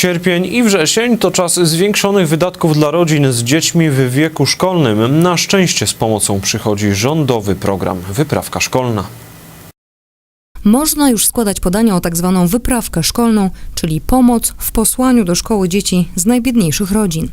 Sierpień i wrzesień to czas zwiększonych wydatków dla rodzin z dziećmi w wieku szkolnym. Na szczęście z pomocą przychodzi rządowy program Wyprawka Szkolna. Można już składać podania o tak zwaną wyprawkę szkolną, czyli pomoc w posłaniu do szkoły dzieci z najbiedniejszych rodzin.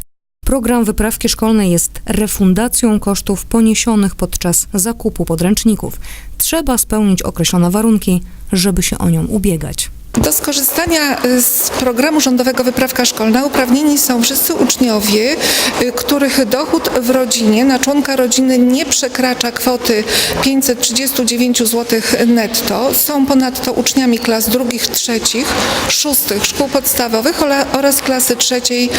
Program wyprawki szkolnej jest refundacją kosztów poniesionych podczas zakupu podręczników. Trzeba spełnić określone warunki, żeby się o nią ubiegać. Do skorzystania y, z programu rządowego Wyprawka Szkolna uprawnieni są wszyscy uczniowie, y, których dochód w rodzinie na członka rodziny nie przekracza kwoty 539 zł netto. Są ponadto uczniami klas drugich, trzecich, szóstych szkół podstawowych oraz klasy trzeciej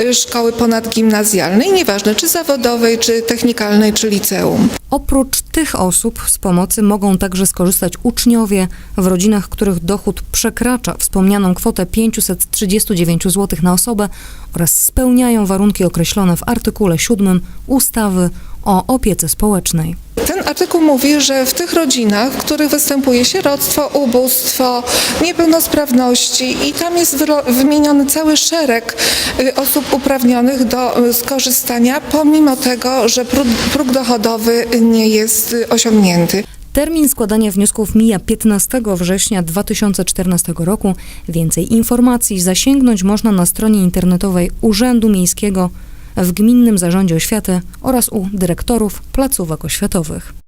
y, szkoły ponadgimnazjalnej, nieważne czy zawodowej, czy technikalnej, czy liceum. Oprócz tych osób z pomocy mogą także skorzystać uczniowie w rodzinach, których dochód przekracza wspomnianą kwotę 539 zł na osobę oraz spełniają warunki określone w artykule 7 ustawy o opiece społecznej. Ten artykuł mówi, że w tych rodzinach, w których występuje sieroctwo, ubóstwo, niepełnosprawności i tam jest wymieniony cały szereg y, osób uprawnionych do y, skorzystania, pomimo tego, że próg, próg dochodowy nie jest y, osiągnięty. Termin składania wniosków mija 15 września 2014 roku. Więcej informacji zasięgnąć można na stronie internetowej Urzędu Miejskiego w Gminnym Zarządzie Oświaty oraz u dyrektorów placówek oświatowych.